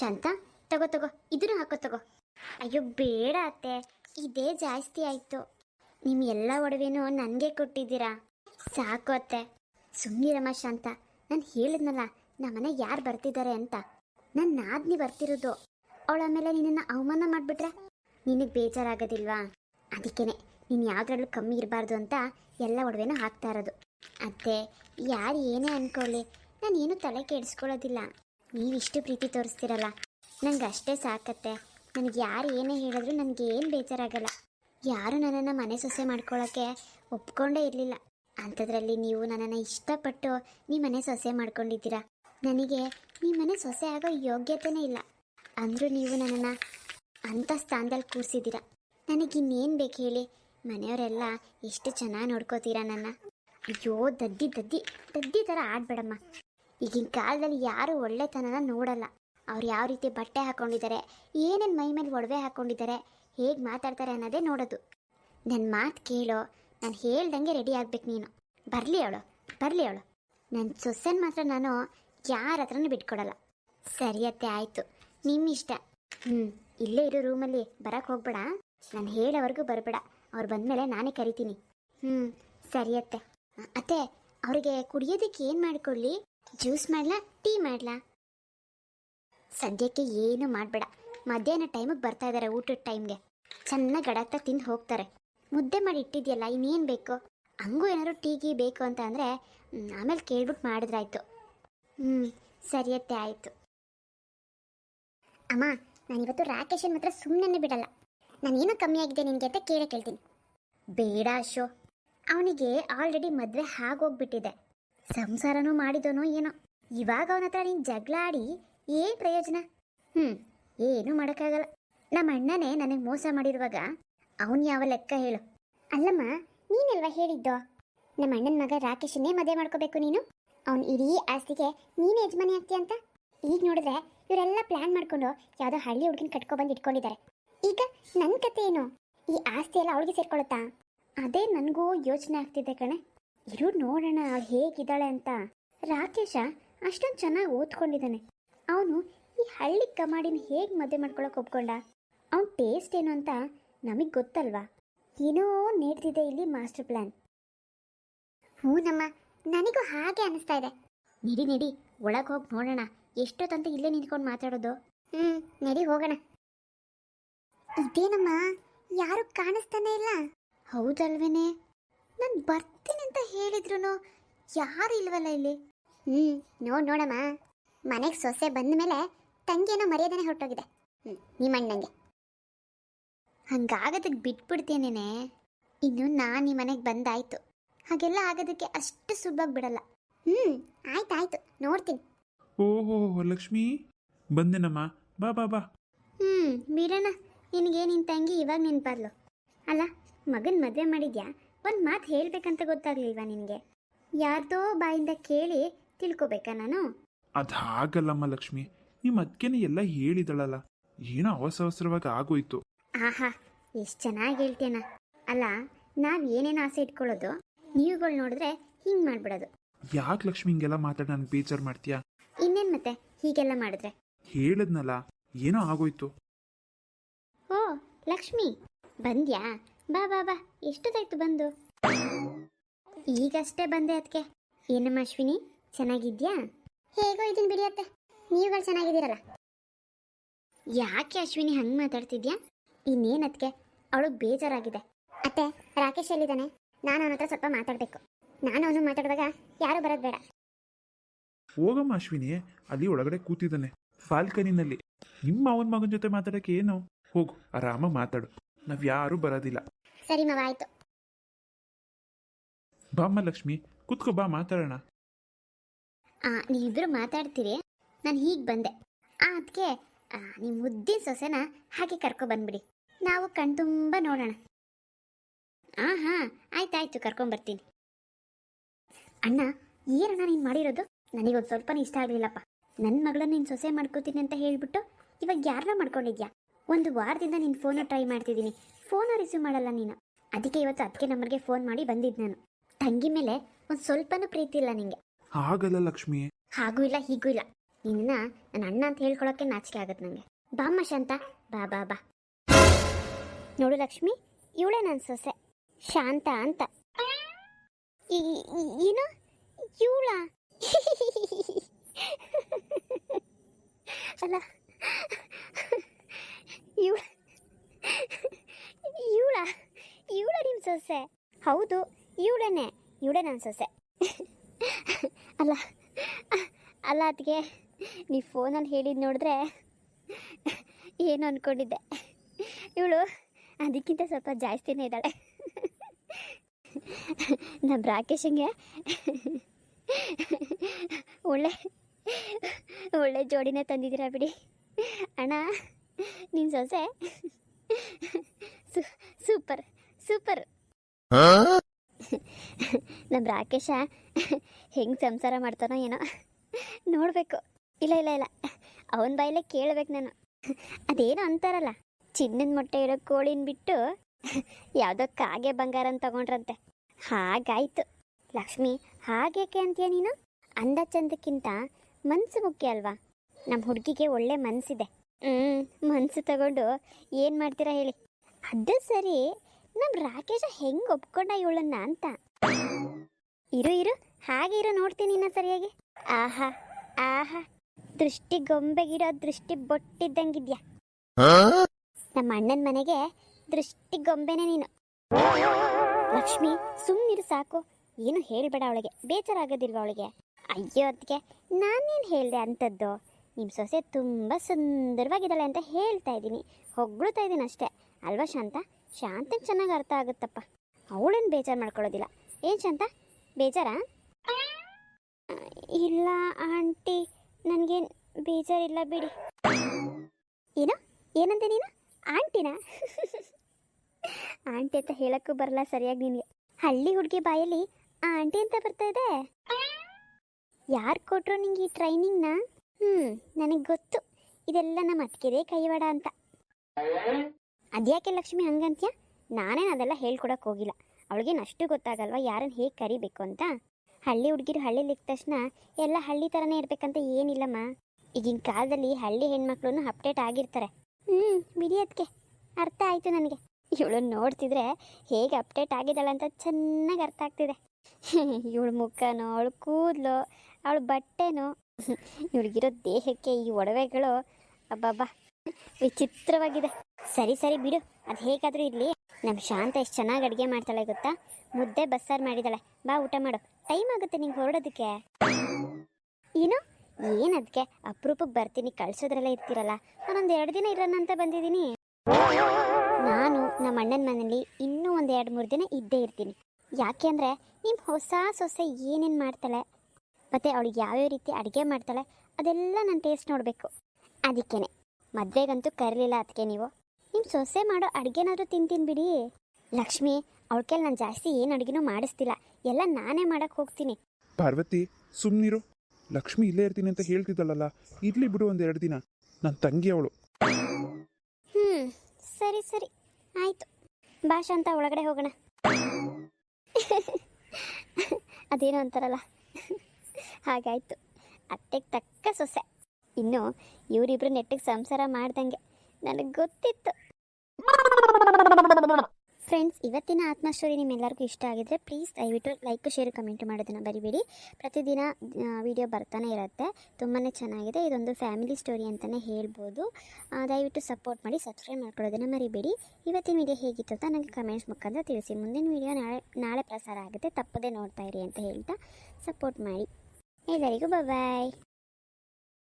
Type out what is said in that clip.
ಶಾಂತ, ತಗೋ ತಗೋ, ಇದನ್ನು ಹಾಕೋ, ತಗೋ. ಅಯ್ಯೋ, ಬೇಡ ಅತ್ತೆ, ಇದೇ ಜಾಸ್ತಿ ಆಯಿತು. ನಿಮ್ಮ ಎಲ್ಲ ಒಡವೆನೂ ನನಗೆ ಕೊಟ್ಟಿದ್ದೀರಾ? ಸಾಕು ಅತ್ತೆ. ಸುಮ್ಮನಿರಮ್ಮ ಶಾಂತ, ನಾನು ಹೇಳಿದ್ನಲ್ಲ, ನಮ್ಮನೆ ಯಾರು ಬರ್ತಿದ್ದಾರೆ ಅಂತ. ನನ್ನ ನಾದ್ನಿ ಬರ್ತಿರೋದು. ಅವಳ ಮೇಲೆ ನಿನ್ನನ್ನು ಅವಮಾನ ಮಾಡಿಬಿಟ್ರೆ ನಿನಗೆ ಬೇಜಾರಾಗೋದಿಲ್ವಾ? ಅದಕ್ಕೇನೆ, ನೀನು ಯಾವುದ್ರಲ್ಲೂ ಕಮ್ಮಿ ಇರಬಾರ್ದು ಅಂತ ಎಲ್ಲ ಒಡವೆನೂ ಹಾಕ್ತಾ ಇರೋದು. ಅತ್ತೆ, ಯಾರು ಏನೇ ಅನ್ಕೊಳ್ಳಿ, ನಾನು ಏನು ತಲೆ ಕೆಡಿಸ್ಕೊಳ್ಳೋದಿಲ್ಲ. ನೀವಿಷ್ಟು ಪ್ರೀತಿ ತೋರಿಸ್ತಿರಲ್ಲ, ನಂಗೆ ಅಷ್ಟೇ ಸಾಕತ್ತೆ. ನನಗೆ ಯಾರು ಏನೇ ಹೇಳಿದ್ರು ನನಗೆ ಏನು ಬೇಜಾರಾಗಲ್ಲ. ಯಾರು ನನ್ನನ್ನು ಮನೆ ಸೊಸೆ ಮಾಡ್ಕೊಳ್ಳೋಕ್ಕೆ ಒಪ್ಕೊಂಡೇ ಇರಲಿಲ್ಲ. ಅಂಥದ್ರಲ್ಲಿ ನೀವು ನನ್ನನ್ನು ಇಷ್ಟಪಟ್ಟು ನೀ ಮನೆ ಸೊಸೆ ಮಾಡ್ಕೊಂಡಿದ್ದೀರಾ? ನನಗೆ ಈ ಮನೆ ಸೊಸೆ ಆಗೋ ಯೋಗ್ಯತೆನೇ ಇಲ್ಲ. ಅಂದರೂ ನೀವು ನನ್ನನ್ನು ಅಂಥ ಸ್ಥಾನದಲ್ಲಿ ಕೂರಿಸಿದ್ದೀರಾ? ನನಗಿನ್ನೇನು ಬೇಕು ಹೇಳಿ? ಮನೆಯವರೆಲ್ಲ ಎಷ್ಟು ಚೆನ್ನಾಗಿ ನೋಡ್ಕೋತೀರಾ ನನ್ನ ಅಯ್ಯೋ, ದದ್ದಿ ದದ್ದಿ ದದ್ದಿ ಥರ ಆಡ್ಬೇಡಮ್ಮ. ಈಗಿನ ಕಾಲದಲ್ಲಿ ಯಾರು ಒಳ್ಳೆತನನ ನೋಡಲ್ಲ. ಅವ್ರು ಯಾವ ರೀತಿ ಬಟ್ಟೆ ಹಾಕ್ಕೊಂಡಿದ್ದಾರೆ ಏನೇನು ಮೈ ಮೇಲೆ ಒಡವೆ ಹಾಕ್ಕೊಂಡಿದ್ದಾರೆ ಹೇಗೆ ಮಾತಾಡ್ತಾರೆ ಅನ್ನೋದೇ ನೋಡೋದು. ನನ್ನ ಮಾತು ಕೇಳೋ, ನಾನು ಹೇಳ್ದಂಗೆ ರೆಡಿ ಆಗ್ಬೇಕು ನೀನು. ಬರಲಿ ಅವಳು ಬರಲಿ ಅವಳು. ನನ್ನ ಸೊಸೆನ ಮಾತ್ರ ನಾನು ಯಾರ ಹತ್ರನೂ ಬಿಟ್ಕೊಡಲ್ಲ. ಸರಿಯತ್ತೆ ಆಯಿತು. ನಿಮ್ಮ ಇಷ್ಟ ಹ್ಞೂ ಇಲ್ಲೇ ಇರೋ ರೂಮಲ್ಲಿ ಬರಕ್ಕೆ ಹೋಗ್ಬೇಡ. ನಾನು ಹೇಳೋವರೆಗೂ ಬರಬೇಡ. ಅವ್ರು ಬಂದಮೇಲೆ ನಾನೇ ಕರಿತೀನಿ. ಹ್ಞೂ ಅತ್ತೆ. ಅತ್ತೆ, ಅವ್ರಿಗೆ ಕುಡಿಯೋದಕ್ಕೆ ಏನು ಮಾಡ್ಕೊಳ್ಳಿ ಜ್ಯೂಸ್ ಮಾಡ್ಲಾ? ಟೀ ಮಾಡ್ಲಾ? ಸದ್ಯಕ್ಕೆ ಏನು ಮಾಡಬೇಡ. ಮಧ್ಯಾಹ್ನ ಟೈಮಿಗೆ ಬರ್ತಾ ಇದ್ದಾರೆ ಊಟದ ಟೈಮ್ಗೆ. ಚೆನ್ನಾಗಿ ಗಡಾಕ್ತಾ ತಿಂದು ಹೋಗ್ತಾರೆ. ಮುದ್ದೆ ಮಾಡಿ ಇಟ್ಟಿದ್ಯಲ್ಲ, ಇನ್ನೇನು ಬೇಕು? ಹಂಗೂ ಏನಾದ್ರು ಟೀ, ಗೀ ಬೇಕು ಅಂತ ಅಂದರೆ ಆಮೇಲೆ ಕೇಳ್ಬಿಟ್ಟು ಮಾಡಿದ್ರಾಯ್ತು. ಹ್ಞೂ ಸರಿಯತ್ತೆ ಆಯಿತು. ಅಮ್ಮ, ನಾನಿವತ್ತು ರಾಕೇಶನ್ ಮಾತ್ರ ಸುಮ್ಮನೆ ಬಿಡಲ್ಲ. ನಾನೇನು ಕಮ್ಮಿ ಆಗಿದೆ ನಿನಗೆ ಅಂತ ಕೇಳೇ ಕೇಳ್ತೀನಿ. ಬೇಡ ಅಶೋ. ಅವನಿಗೆ ಆಲ್ರೆಡಿ ಮದುವೆ ಆಗೋಗ್ಬಿಟ್ಟಿದೆ. ಸಂಸಾರನೂ ಮಾಡಿದನೋ ಏನೋ. ಇವಾಗ ಅವನ ಹತ್ರ ನೀನು ಜಗಳ ಆಡಿ ಏನು ಪ್ರಯೋಜನ? ಹ್ಞೂ ಏನೂ ಮಾಡೋಕ್ಕಾಗಲ್ಲ. ನಮ್ಮ ಅಣ್ಣನೇ ನನಗೆ ಮೋಸ ಮಾಡಿರುವಾಗ ಅವನು ಯಾವ ಲೆಕ್ಕ ಹೇಳು. ಅಲ್ಲಮ್ಮ, ನೀನಲ್ವಾ ಹೇಳಿದ್ದು? ನಮ್ಮ ಅಣ್ಣನ ಮಗ ರಾಕೇಶನ್ನೇ ಮದುವೆ ಮಾಡ್ಕೋಬೇಕು ನೀನು? ಅವನು ಇಡೀ ಆಸ್ತಿಗೆ ನೀನೇ ಯಜಮಾನಿ ಆಗ್ತೀಯ ಅಂತ? ಈಗ ನೋಡಿದ್ರೆ ಇವರೆಲ್ಲ ಪ್ಲಾನ್ ಮಾಡ್ಕೊಂಡು ಯಾವುದೋ ಹಳ್ಳಿ ಹುಡುಗಿನ ಕಟ್ಕೊಬಂದು ಇಟ್ಕೊಂಡಿದ್ದಾರೆ ಈಗ ನನ್ನ ಕತೆ ಏನು? ಈ ಆಸ್ತಿ ಎಲ್ಲ ಅವಳಿಗೆ ಸೇರ್ಕೊಳ್ಳುತ್ತಾ ಅದೇ ನನಗೂ ಯೋಚನೆ ಆಗ್ತಿದೆ ಕಣೆ. ಇರು ನೋಡೋಣ ಅವಳು ಹೇಗಿದ್ದಾಳೆ ಅಂತ. ರಾಕೇಶ ಅಷ್ಟೊಂದು ಚೆನ್ನಾಗಿ ಓದ್ಕೊಂಡಿದ್ದಾನೆ. ಅವನು ಈ ಹಳ್ಳಿ ಕಮಾಡಿನ ಹೇಗೆ ಮದುವೆ ಮಾಡ್ಕೊಳಕ್ಕೆ ಒಪ್ಕೊಂಡ? ಅವನ ಟೇಸ್ಟ್ ಏನು ಅಂತ ನಮಗೆ ಗೊತ್ತಲ್ವಾ? ಏನೋ ನೇಡ್ತಿದೆ ಇಲ್ಲಿ ಮಾಸ್ಟರ್ ಪ್ಲಾನ್ ಹ್ಞೂನಮ್ಮ ನನಗೂ ಹಾಗೆ ಅನಿಸ್ತಾ ಇದೆ. ನಡಿ ನಡಿ, ಒಳಗೆ ಹೋಗಿ ನೋಡೋಣ. ಎಷ್ಟೊತ್ತಂತ ಇಲ್ಲೇ ನಿಂತ್ಕೊಂಡು ಮಾತಾಡೋದು? ಹ್ಞೂ ನಡಿ ಹೋಗೋಣ. ಇದೇನಮ್ಮ, ಯಾರು ಕಾಣಿಸ್ತಾನೆ ಇಲ್ಲ? ಹೌದಲ್ವೇನೆ? ನಾನು ಬರ್ತೀನಿ ಅಂತ ಹೇಳಿದ್ರು ಯಾರು ಇಲ್ವಲ್ಲ ಇಲ್ಲಿ? ಹ್ಞೂ ನೋಡ್ ನೋಡಮ್ಮ. ಮನೆಗೆ ಸೊಸೆ ಬಂದ ಮೇಲೆ ತಂಗಿಯೇನೋ ಮರ್ಯಾದನೆ ಹೊರಟೋಗಿದೆ. ಹ್ಞೂ ನಿಮ್ಮಣ್ಣಂಗೆ ಹಂಗಾಗೋದಕ್ಕೆ ಬಿಟ್ಬಿಡ್ತೇನೇನೆ ಇನ್ನು ನಾನು ನಿಮ್ಮ ಮನೆಗೆ ಬಂದಾಯ್ತು. ಹಾಗೆಲ್ಲ ಆಗೋದಕ್ಕೆ ಅಷ್ಟು ಸುಲಭವಾಗಿ ಬಿಡಲ್ಲ ಹ್ಞೂ ಆಯ್ತಾಯ್ತು ನೋಡ್ತೀನಿ. ಓಹೋ ಲಕ್ಷ್ಮಿ. ಬಂದೆನಮ್ಮ ಬಾ ಬಾ ಬಾ. ಹ್ಞೂ ಬೀರಣ್ಣ ನಿನಗೆ ನಿನ್ನ ತಂಗಿ ಇವಾಗ ನೆನ್ಪಾರ್ಲು ಅಲ್ಲ ಮಗನ ಮದುವೆ ಮಾಡಿದ್ಯಾ? ಒಂದು ಮಾತು ಹೇಳ್ಬೇಕಂತ ಗೊತ್ತಾಗ್ಲಿಲ್ವಾ ನಿನಗೆ? ಯಾರ್ದೋ ಬಾಯಿಂದ ಕೇಳಿ ತಿಳ್ಕೊಬೇಕಾ ನಾನು? ಅದು ಹಾಗಲ್ಲಮ್ಮ ಲಕ್ಷ್ಮಿ ನಿಮ್ಮ ಅದಕ್ಕೇನೆ ಎಲ್ಲ ಹೇಳಿದಳಲ್ಲ. ಏನೋ ಅವಸರ ಅವಸರವಾಗಿ ಆಗೋಯ್ತು. ಆಹಾ ಎಷ್ಟು ಚೆನ್ನಾಗಿ ಹೇಳ್ತೇನ ಅಲ್ಲ ನಾವು ಏನೇನು ಆಸೆ ಇಟ್ಕೊಳ್ಳೋದು? ನೀವುಗಳು ನೋಡಿದ್ರೆ ಹಿಂಗೆ ಮಾಡ್ಬಿಡೋದು. ಯಾಕೆ ಲಕ್ಷ್ಮಿ ಹಿಂಗೆಲ್ಲ ಮಾತಾಡಿ ನನಗೆ ಬೇಜಾರು ಮಾಡ್ತೀಯಾ? ಇನ್ನೇನು ಮತ್ತೆ ಹೀಗೆಲ್ಲ ಮಾಡಿದ್ರೆ? ಹೇಳದ್ನಲ್ಲ ಏನೋ ಆಗೋಯ್ತು. ಓ ಲಕ್ಷ್ಮಿ ಬಂದ್ಯಾ? ಬಾ ಬಾ ಬಾ. ಎಷ್ಟೊತ್ತಾಯ್ತು ಬಂದು? ಈಗಷ್ಟೇ ಬಂದೆ ಅದಕ್ಕೆ ಏನಮ್ಮ ಅಶ್ವಿನಿ? ಚೆನ್ನಾಗಿದ್ಯಾ? ಹೇಗೋ ಇದನ್ನ ಬಿಡಿಯತ್ತೆ ನೀವುಗಳು ಚೆನ್ನಾಗಿದ್ದೀರಲ್ಲ? ಯಾಕೆ ಅಶ್ವಿನಿ ಹಂಗೆ ಮಾತಾಡ್ತಿದ್ಯಾ? ಇನ್ನೇನು ಅದಕ್ಕೆ ಅವಳಿಗೆ ಬೇಜಾರಾಗಿದೆ. ಅತ್ತೆ ರಾಕೇಶ್ ಎಲ್ಲಿದ್ದಾನೆ? ನಾನು ಅವನ ಹತ್ರ ಸ್ವಲ್ಪ ಮಾತಾಡಬೇಕು. ನಾನು ಅವನು ಮಾತಾಡಿದಾಗ ಯಾರು ಬರೋದು ಬೇಡ. ಹೋಗಮ್ಮ ಅಶ್ವಿನಿ. ಅಲ್ಲಿ ಒಳಗಡೆ ಕೂತಿದ್ದಾನೆ. ಫಾಲ್ಕನಿನಲ್ಲಿ. ನಿಮ್ಮ ಅವನ ಮಗನ ಜೊತೆ ಮಾತಾಡಕ್ಕೆ ಏನು? ಹೋಗು ಆರಾಮ ಮಾತಾಡು. ನಾವ್ ಯಾರು ಬರೋದಿಲ್ಲ. ಸರಿ ಮಾವ ಆಯ್ತು. ಬಾಮ್ಮ ಲಕ್ಷ್ಮಿ ಕುತ್ಕೋ ಬಾ ಮಾತಾಡೋಣ. ಆ, ನೀವಿಬ್ರು ಮಾತಾಡ್ತೀರಿ? ನಾನು ಹೀಗೆ ಬಂದೆ. ಆ ಅದಕ್ಕೆ ನಿಮ್ಮ ಮುದ್ದಿನ ಸೊಸೆನ ಹಾಗೆ ಕರ್ಕೊ ಬಂದ್ಬಿಡಿ. ನಾವು ಕಣ್ತುಂಬ ನೋಡೋಣ. ಹಾ ಹಾಂ ಆಯ್ತಾಯ್ತು ಕರ್ಕೊಂಬರ್ತೀನಿ ಅಣ್ಣ ಏನಣ್ಣ ನೀನು ಮಾಡಿರೋದು? ನನಗೊಂದು ಸ್ವಲ್ಪನೇ ಇಷ್ಟ ಆಗಲಿಲ್ಲಪ್ಪ. ನನ್ನ ಮಗಳನ್ನ ನೀನು ಸೊಸೆ ಮಾಡ್ಕೋತೀನಿ ಅಂತ ಹೇಳಿಬಿಟ್ಟು ಇವಾಗ ಯಾರನ್ನ ಮಾಡ್ಕೊಂಡಿದ್ಯಾ? ಒಂದು ವಾರದಿಂದ ನಿನ್ನ ಫೋನ್ ಟ್ರೈ ಮಾಡ್ತಿದ್ದೀನಿ. ಫೋನ್ ರಿಸೀವ್ ಮಾಡಲ್ಲ ನೀನು. ಅದಕ್ಕೆ ಇವತ್ತು ಅದಕ್ಕೆ ನಂಬರ್ಗೆ ಫೋನ್ ಮಾಡಿ ಬಂದಿದ್ದು ನಾನು. ತಂಗಿ ಮೇಲೆ ಒಂದು ಸ್ವಲ್ಪನೂ ಪ್ರೀತಿ ಇಲ್ಲ ನಿಂಗೆ. ಹಾಗಲ್ಲ ಲಕ್ಷ್ಮಿ. ಹಾಗೂ ಇಲ್ಲ ಹೀಗೂ ಇಲ್ಲ. ನಿನ್ನ ನನ್ನ ಅಣ್ಣ ಅಂತ ಹೇಳ್ಕೊಳಕ್ಕೆ ನಾಚಿಕೆ ಆಗತ್ತೆ ನನಗೆ ಬಾಮ್ಮ ಶಾಂತ ಬಾ ಬಾ ಬಾ. ನೋಡು ಲಕ್ಷ್ಮಿ ಇವಳೇ ನನ್ನ ಸೊಸೆ. ಶಾಂತ ಅಂತ. ಏನು? ಇವಳ ಅಲ್ಲ ಇವಳ ಇವಳ ಇವಳ ನಿಮ್ಮ ಸೊಸೆ ಹೌದು ಇವಳೇನೆ ಇವಳೇ ನನ್ನ ಸೊಸೆ ಅಲ್ಲ ಅಲ್ಲ ಅದಕ್ಕೆ ನೀ ಫೋನಲ್ಲಿ ಹೇಳಿದ್ದು ನೋಡಿದ್ರೆ ಏನು ಅಂದ್ಕೊಂಡಿದ್ದೆ ಇವಳು ಅದಕ್ಕಿಂತ ಸ್ವಲ್ಪ ಜಾಸ್ತಿನೇ ಇದ್ದಾಳೆ. ನಮ್ಮ ರಾಕೇಶಂಗೆ ಒಳ್ಳೆ ಒಳ್ಳೆ ಜೋಡಿನೇ ತಂದಿದ್ದೀರಾ ಬಿಡಿ. ಅಣ್ಣ ನಿನ್ನ ಸೊಸೆ ಸೂಪರ್ ಸೂಪರ್. ನಮ್ಮ ರಾಕೇಶ ಹೆಂಗೆ ಸಂಸಾರ ಮಾಡ್ತಾನೋ ಏನೋ ನೋಡಬೇಕು. ಇಲ್ಲ ಇಲ್ಲ ಇಲ್ಲ. ಅವನ ಬಾಯಲ್ಲೇ ಕೇಳ್ಬೇಕು ನಾನು. ಅದೇನೋ ಅಂತಾರಲ್ಲ, ಚಿನ್ನದ ಮೊಟ್ಟೆ ಇರೋ ಕೋಳಿನ ಬಿಟ್ಟು ಯಾವುದೋ ಕಾಗೆ ಬಂಗಾರನ ತಗೊಂಡ್ರಂತೆ. ಹಾಗಾಯ್ತು. ಲಕ್ಷ್ಮಿ ಹಾಗೇಕೆ ಅಂತೀಯ ನೀನು? ಅಂದ ಚಂದಕ್ಕಿಂತ ಮನ್ಸು ಮುಖ್ಯ ಅಲ್ವಾ? ನಮ್ಮ ಹುಡುಗಿಗೆ ಒಳ್ಳೆ ಮನ್ಸಿದೆ. ಹ್ಞೂ ಮನ್ಸು ತಗೊಂಡು ಏನು ಮಾಡ್ತೀರಾ ಹೇಳಿ. ಅದು ಸರಿ ನಮ್ಮ ರಾಕೇಶ ಹೆಂಗ್ ಒಪ್ಕೊಂಡ ಇವಳನ್ನ ಅಂತ? ಇರು ಇರು. ಹಾಗೆ ಇರು ನೋಡ್ತೀನಿ ಇನ್ನ ಸರಿಯಾಗಿ. ಆಹಾ ಆಹಾ. ದೃಷ್ಟಿ ಗೊಂಬೆಗಿರೋ ದೃಷ್ಟಿ ಬೊಟ್ಟಿದ್ದಂಗಿದ್ಯಾ? ನಮ್ಮ ಅಣ್ಣನ ಮನೆಗೆ ದೃಷ್ಟಿ ಗೊಂಬೆನೆ ನೀನು. ಲಕ್ಷ್ಮಿ ಸುಮ್ಮನಿರು ಸಾಕು. ಏನು ಹೇಳ್ಬೇಡ ಅವಳಿಗೆ. ಬೇಜಾರಾಗೋದಿಲ್ವ ಅವಳಿಗೆ? ಅಯ್ಯೋ ಅದಕ್ಕೆ ನಾನೇನು ಹೇಳಿದೆ ಅಂಥದ್ದು ನಿಮ್ಮ ಸೊಸೆ ತುಂಬ ಸುಂದರವಾಗಿದ್ದಾಳೆ ಅಂತ ಹೇಳ್ತಾ ಇದ್ದೀನಿ. ಹೊಗಳ್ತಾ ಇದ್ದೀನಿ ಅಷ್ಟೇ. ಅಲ್ವಾ ಶಾಂತ? ಶಾಂತಂಗೆ ಚೆನ್ನಾಗಿ ಅರ್ಥ ಆಗುತ್ತಪ್ಪ. ಅವಳೇನು ಬೇಜಾರು ಮಾಡ್ಕೊಳ್ಳೋದಿಲ್ಲ. ಏನು ಶಾಂತ? ಬೇಜಾರಾ? ಇಲ್ಲ ಆಂಟಿ, ನನಗೇನು ಬೇಜಾರಿಲ್ಲ ಬಿಡಿ. ಏನು? ಏನಂತೆ ನೀನು? ಆಂಟಿನಾ? ಆಂಟಿ ಅಂತ ಹೇಳಕ್ಕೂ ಬರಲ್ಲ ಸರಿಯಾಗಿ ನಿನಗೆ ಹಳ್ಳಿ ಹುಡುಗಿ ಬಾಯಲ್ಲಿ ಆಂಟಿ ಅಂತ ಬರ್ತಾ ಇದೆ. ಯಾರು ಕೊಟ್ರು ನಿಂಗೆ ಈ ಟ್ರೈನಿಂಗ್ನ? ಹ್ಞೂ ನನಗೆ ಗೊತ್ತು. ಇದೆಲ್ಲ ನಮ್ಮ ಅತ್ತಿಗೆದೇ ಕೈವಾಡ ಅಂತ. ಅದ್ಯಾಕೆ ಲಕ್ಷ್ಮಿ ಹಂಗಂತ್ಯ? ನಾನೇನು ಅದೆಲ್ಲ ಹೇಳ್ಕೊಡಕ್ಕೆ ಹೋಗಿಲ್ಲ. ಅವಳಿಗೇನು ಅಷ್ಟು ಗೊತ್ತಾಗಲ್ವಾ? ಯಾರನ್ನು ಹೇಗೆ ಕರಿಬೇಕು ಅಂತ? ಹಳ್ಳಿ ಹುಡುಗಿರು ಹಳ್ಳಿಲಿ ಇದ್ದ ತಕ್ಷಣ ಎಲ್ಲ ಹಳ್ಳಿ ಥರನೇ ಇರಬೇಕಂತ ಏನಿಲ್ಲಮ್ಮ. ಈಗಿನ ಕಾಲದಲ್ಲಿ ಹಳ್ಳಿ ಹೆಣ್ಮಕ್ಳು ಅಪ್ಡೇಟ್ ಆಗಿರ್ತಾರೆ. ಹ್ಞೂ ಬಿಡಿ ಅದಕ್ಕೆ ಅರ್ಥ ಆಯಿತು ನನಗೆ. ಇವಳು ನೋಡ್ತಿದ್ರೆ ಹೇಗೆ ಅಪ್ಡೇಟ್ ಆಗಿದ್ದಾಳೆ ಅಂತ ಚೆನ್ನಾಗಿ ಅರ್ಥ ಆಗ್ತಿದೆ. ಇವಳು ಮುಖನೋ, ಅವಳು ಕೂದಲು, ಅವಳು ಬಟ್ಟೆನೋ ಇವಳಿಗಿರೋ ದೇಹಕ್ಕೆ ಈ ಒಡವೆಗಳು, ಅಬ್ಬಬ್ಬಾ, ವಿಚಿತ್ರವಾಗಿದೆ. ಸರಿ ಸರಿ ಬಿಡು. ಅದು ಹೇಗಾದರೂ ಇರಲಿ. ನಮ್ಮ ಶಾಂತ ಎಷ್ಟು ಚೆನ್ನಾಗಿ ಅಡುಗೆ ಮಾಡ್ತಾಳೆ ಗೊತ್ತಾ? ಮುದ್ದೆ ಬಸ್ಸಾರು ಮಾಡಿದಾಳೆ. ಬಾ, ಊಟ ಮಾಡು. ಟೈಮ್ ಆಗುತ್ತೆ ನಿಂಗೆ ಹೊರಡೋದಕ್ಕೆ. ಏನು? ಏನದಕ್ಕೆ ಅಪರೂಪಕ್ಕೆ ಬರ್ತೀನಿ, ಕಳ್ಸೋದ್ರಲ್ಲೇ ಇರ್ತೀರಲ್ಲ. ನಾನೊಂದು ಎರಡು ದಿನ ಇರೋಣ ಅಂತ ಬಂದಿದ್ದೀನಿ. ನಾನು ನಮ್ಮ ಅಣ್ಣನ ಮನೇಲಿ ಇನ್ನೂ ಒಂದು ಎರಡು, ಮೂರು ದಿನ ಇದ್ದೇ ಇರ್ತೀನಿ. ಯಾಕೆ ಅಂದರೆ ನಿಮ್ಮ ಹೊಸ ಸೊಸೆ ಏನೇನು ಮಾಡ್ತಾಳೆ, ಮತ್ತು ಅವಳಿಗೆ ಯಾವ್ಯಾವ ರೀತಿ ಅಡುಗೆ ಮಾಡ್ತಾಳೆ, ಅದೆಲ್ಲ ನಾನು ಟೇಸ್ಟ್ ನೋಡಬೇಕು. ಅದಕ್ಕೇನೆ. ಮದುವೆಗಂತೂ ಕರೀಲಿಲ್ಲ ಅದಕ್ಕೆ ನೀವು. ನಿಮ್ಮ ಸೊಸೆ ಮಾಡೋ ಅಡುಗೆನಾದರೂ ತಿಂತೀನಿ ಬಿಡಿ. ಲಕ್ಷ್ಮಿ ಅವ್ಳ ಕೈಲಿ ನಾನು ಜಾಸ್ತಿ ಏನು ಅಡುಗೆನೂ ಮಾಡಿಸ್ತಿಲ್ಲ. ಎಲ್ಲ ನಾನೇ ಮಾಡಕ್ಕೆ ಹೋಗ್ತೀನಿ. ಪಾರ್ವತಿ ಸುಮ್ಮನಿರು ಲಕ್ಷ್ಮಿ ಇಲ್ಲೇ ಇರ್ತೀನಿ ಅಂತ ಹೇಳ್ತಿದ್ದಳಲ್ಲ ಇರ್ಲಿ ಬಿಡು ಒಂದೆರಡು ಎರಡು ದಿನ. ನನ್ನ ತಂಗಿ ಅವಳು. ಹ್ಞೂ ಸರಿ ಸರಿ. ಆಯಿತು. ಭಾಷಾ ಅಂತ ಒಳಗಡೆ ಹೋಗೋಣ. ಅದೇನೋ ಅಂತಾರಲ್ಲ. ಹಾಗಾಯ್ತು. ಅತ್ತೆಗೆ ತಕ್ಕ ಸೊಸೆ. ಇನ್ನು ಇವರಿಬ್ರು ನೆಟ್ಟಿಗೆ ಸಂಸಾರ ಮಾಡ್ದಂಗೆ. ನನಗೆ ಗೊತ್ತಿತ್ತು. ಫ್ರೆಂಡ್ಸ್ ಇವತ್ತಿನ ಆತ್ಮ ಸ್ಟೋರಿ ನಿಮ್ಮೆಲ್ಲರಿಗೂ ಇಷ್ಟ ಆಗಿದ್ರೆ ಪ್ಲೀಸ್ ದಯವಿಟ್ಟು ಲೈಕ್ ಶೇರ್ ಕಮೆಂಟ್ ಮಾಡೋದನ್ನು ಬರಿಬೇಡಿ. ಪ್ರತಿದಿನ ವಿಡಿಯೋ ಬರ್ತಾನೆ ಇರುತ್ತೆ. ತುಂಬಾ ಚೆನ್ನಾಗಿದೆ. ಇದೊಂದು ಫ್ಯಾಮಿಲಿ ಸ್ಟೋರಿ ಅಂತಲೇ ಹೇಳ್ಬೋದು. ದಯವಿಟ್ಟು ಸಪೋರ್ಟ್ ಮಾಡಿ ಸಬ್ಸ್ಕ್ರೈಬ್ ಮಾಡ್ಕೊಳ್ಳೋದನ್ನು ಮರಿಬೇಡಿ. ಇವತ್ತಿನ ವಿಡಿಯೋ ಹೇಗಿತ್ತು ಅಂತ ನನಗೆ ಕಮೆಂಟ್ಸ್ ಮುಖಾಂತರ ತಿಳಿಸಿ. ಮುಂದಿನ ವಿಡಿಯೋ ನಾಳೆ ನಾಳೆ ಪ್ರಸಾರ ಆಗುತ್ತೆ. ತಪ್ಪದೇ ನೋಡ್ತಾ ಇರಿ ಅಂತ ಹೇಳ್ತಾ ಸಪೋರ್ಟ್ ಮಾಡಿ. ಎಲ್ಲರಿಗೂ ಬಾಯ್